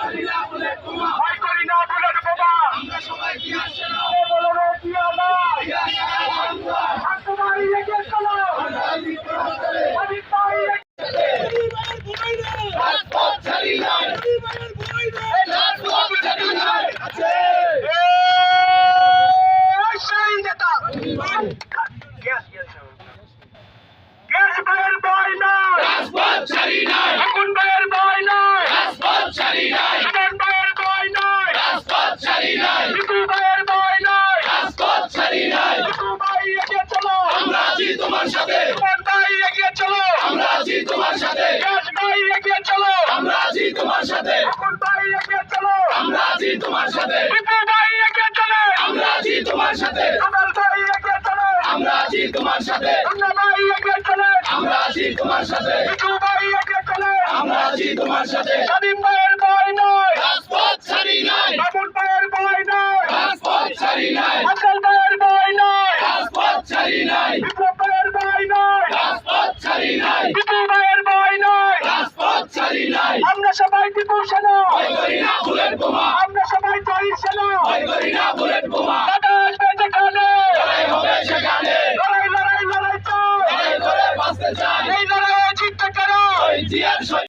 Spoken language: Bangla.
সেনা ভয় করি না বুলেট বোমা কে বলে রে জিয়া নয় শান্ত বাড়ি এগিয়ে চলো অনেক বাড়ি এগিয়ে এই সেই নেতা গ্যাস গ্যাস গ্যাস ভাইয়ের ভয় নয় আগুন ভাইয়ের ভয় নয় সুমন ভাইয়ের ভয় নয় বিপুল ভাইয়ের ভয় নয় বিপুল ভাই এগিয়ে চলো তোমার সাথে। এগিয়ে চলো। আমরা আছি তোমার সাথে। এগিয়ে চলো। আমরা আছি তোমার সাথে। এগিয়ে চলো। আমরা আছি তোমার সাথে। এগিয়ে চলো। আমরা আছি তোমার সাথে। এগিয়ে চলো। আমরা আছি তোমার সাথে। এগিয়ে চলো। আমরা আছি তোমার সাথে। এগিয়ে চলো। আমরা আছি তোমার সাথে। স্বাধীন ভাইয়ের ভয় নয় রাজপথ ছাড়ি নাই। মামুন ভাইয়ের ভয় নয় রাজপথ ছাড়ি নাই। আজকাল ভাইয়ের ভয় নয় রাজপথ ছাড়ি নাই বিপ্লব ভাইয়ের ভয় নয় রাজপথ ছাড়ি নাই বিপুল ভাইয়ের ভয় নয় রাজপথ ছাড়ি নাই আমরা সবাই বিপুল সেনা। আমরা সবাই জয়ী সেনা। বোমা। আসবে যেখানে লড়াই লড়াই লড়াই লড়াই চাই লড়াই এই লড়াইয়ে জিততে